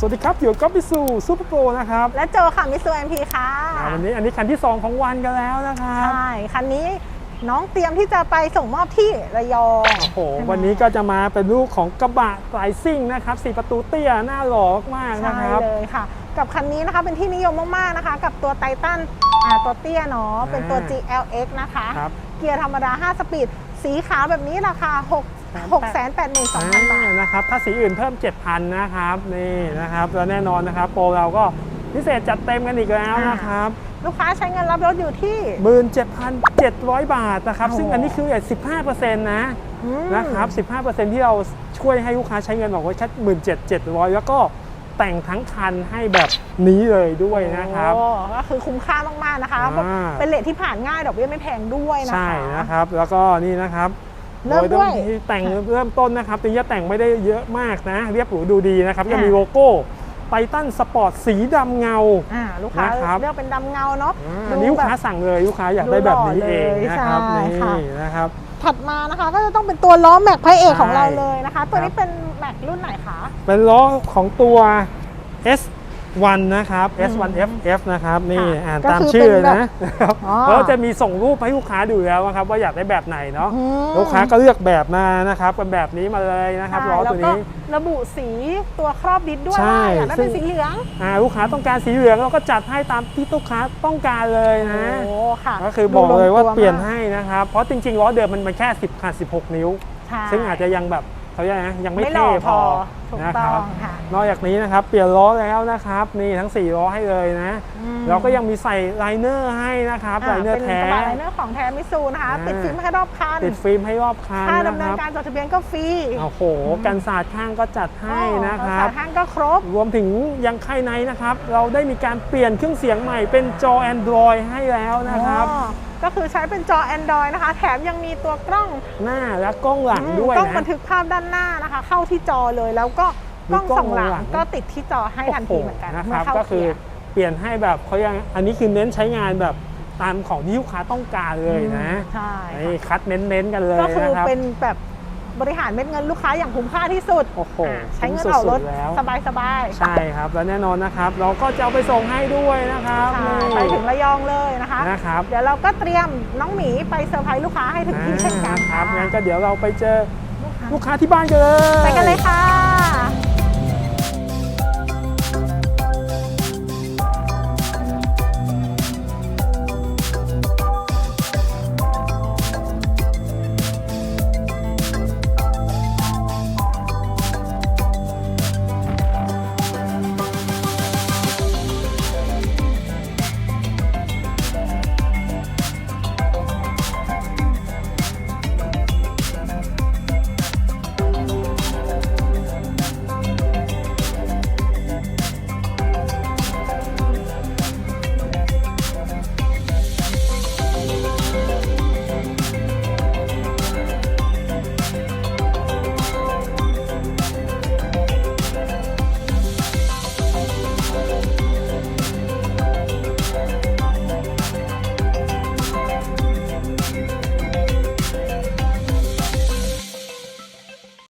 สวัสดีครับ อยู่กับพิสูซูเปอร์โปรนะครับ และโจค่ะมิสูเอ็มพีค่ะอ่าวันนี้อันนี้คันที่ 2 ของวันกันแล้วนะครับ ใช่ คันนี้น้องเตรียมที่จะไปส่งมอบที่ระยองโอ้โหใช่ไหมวันนี้ก็จะมาเป็นลูกของกระบะสายซิ่งนะครับสี่ประตูเตี้ยหน้าหล่อมากๆนะใช่ครับเลยค่ะ กับคันนี้นะคะเป็นที่นิยมมากๆนะคะ กับตัวไททันอ่าตัวเตี้ยเนาะเป็นตัวอ่า GLX นะคะครับเกียร์ธรรมดา 5 สปีด สีขาวแบบนี้ราคา 6 6 8 2 0 0 0 บาทอ่นะครับถ้าสีอื่นเพิ่ม 7,000 นะครับ นี่นะครับ แล้วแน่นอนนะครับ โปรเราก็พิเศษจัดเต็มกันอีกแล้วนะครับ ลูกค้าใช้เงินรับรถอยู่ที่ 17,700 บาทนะครับ โอ้ซึ่งอันนี้คือ 15%นะอืม นะครับ 15%ที่เราช่วยให้ลูกค้าใช้เงินออกไว้แค่17,700 แล้วก็แต่งทั้งคันให้แบบนี้เลยด้วยนะครับ โอ้ก็คือคุ้มค่ามากๆนะคะอ่า เป็นเลทที่ผ่านง่ายดอกเบี้ยไม่แพงด้วยนะคะ ใช่นะครับ แล้วก็นี่นะครับ เริ่มด้วยโที่แต่งเริ่มต้นนะครับตีจะแต่งไม่ได้เยอะมากนะ เรียบหรูดูดีนะครับอ่าจะมีโลโก้ไ i ตันสปอร์ตสีดำเงาอ่าลูกค้านะครับเลือกเป็นดำเงาเนาะอ่าดูอันนี้ลูกแบบค้าสั่งเลยลูกค้าอยากได้แบบนี้เองนะครับใช่ค่ะนี่นะครับถัดมานะคะก็จะต้องเป็นตัวล้อแม็กพระเอกใช่ของเราเลยนะคะ ตัวนี้ครับเป็นแม็กรุ่นไหนคะเป็นล้อของตัว S1 นะครับ S1FF นะครับนี่ค่ะอ่านก็ตามคือชื่อเป็นแบบนะครับอ๋อแล้วจะมีส่งรูปให้ลูกค้าดูแล้วนะครับ ว่าอยากได้แบบไหนเนาะอืมลูกค้าก็เลือกแบบมานะครับเป็นแบบนี้มาเลยนะครับใช่ล้อแล้วตัวก็นี้ระบุสีตัวครอบดิสด้วยใช่ว่าอยากได้ซึ่เป็นงสีเหลืองอ่าลูกค้าต้องการสีเหลืองเราก็จัดให้ตามที่ลูกค้าต้องการเลยนะโอ้ค่ะก็คือบอกเลยว่าดูงตัวเปลี่ยนมกให้นะครับ เพราะจริงๆล้อเดิมมันมันแค่10ขาด16 นิ้วใช่ซึ่งอาจจะยังแบบ เขาเรียกนะยังไม่ไม่หล่เท่อพพออถูกนะต้คอรับงค่ะนอกจากนี้นะครับ เปลี่ยนล้อแล้วนะครับ นี่ทั้ง4ล้อให้เลยนะ อืมเราก็ยังมีใส่ไลเนอร์ให้นะครับไลอ่าเนอเป็ร์นแท้ กระบะไลเนอร์ของแท้มิซูนะคะอ่า ติดฟิล์มให้รอบคันติดฟิล์มให้รอบคันค่านะดำคเนินรับการจดทะเบียนก็ฟรีโอ้โหกันศาสตร์ข้างก็จัดให้นะครับสายห้างก็ครบ รวมถึงยังภายในนะครับ เราได้มีการเปลี่ยนเครื่องเสียงใหม่เป็นจอ Android ให้แล้วนะครับ อ๋อ ก็คือใช้เป็นจอ Android นะคะ แถมยังมีตัวกล้องหน้าและกล้องหลังอืมด้วยกล้องบันะนทึกภาพด้านหน้านะคะ เข้าที่จอเลยแล้วก็กล้องมีกล้องส่องหลังหลัง ก็ติดที่จอให้ทันทีเหมือนกันนะคเมื่รัอบเข้าก็คือเกียร์ เปลี่ยนให้แบบเขายังอันนี้คือเน้นใช้งานแบบตามของที่ลูกค้าต้องการเลยนะใช่ นี่คัดเน้นๆกันเลยก็คือนะครับ เป็นแบบ บริหารเม็ดเงินลูกค้าอย่างคุ้มค่าที่สุดโอ้โหอ่าใช้เงินคุ้มออกรถสุดๆแล้ว สบายสบายๆใช่ครับ และแน่นอนนะครับ เราก็จะเอาไปส่งให้ด้วยนะครับค่ะนี่ไปถึงระยองเลยนะคะ นะครับเดี๋ยวเราก็เตรียมน้องหมีไปเซอร์ไพรส์ลูกค้าให้ถึงที่เช่นกันอ่าครับค่ะงั้นก็เดี๋ยวเราไปเจอลูกค้าที่บ้านกันเลย ไปกันเลยค่ะ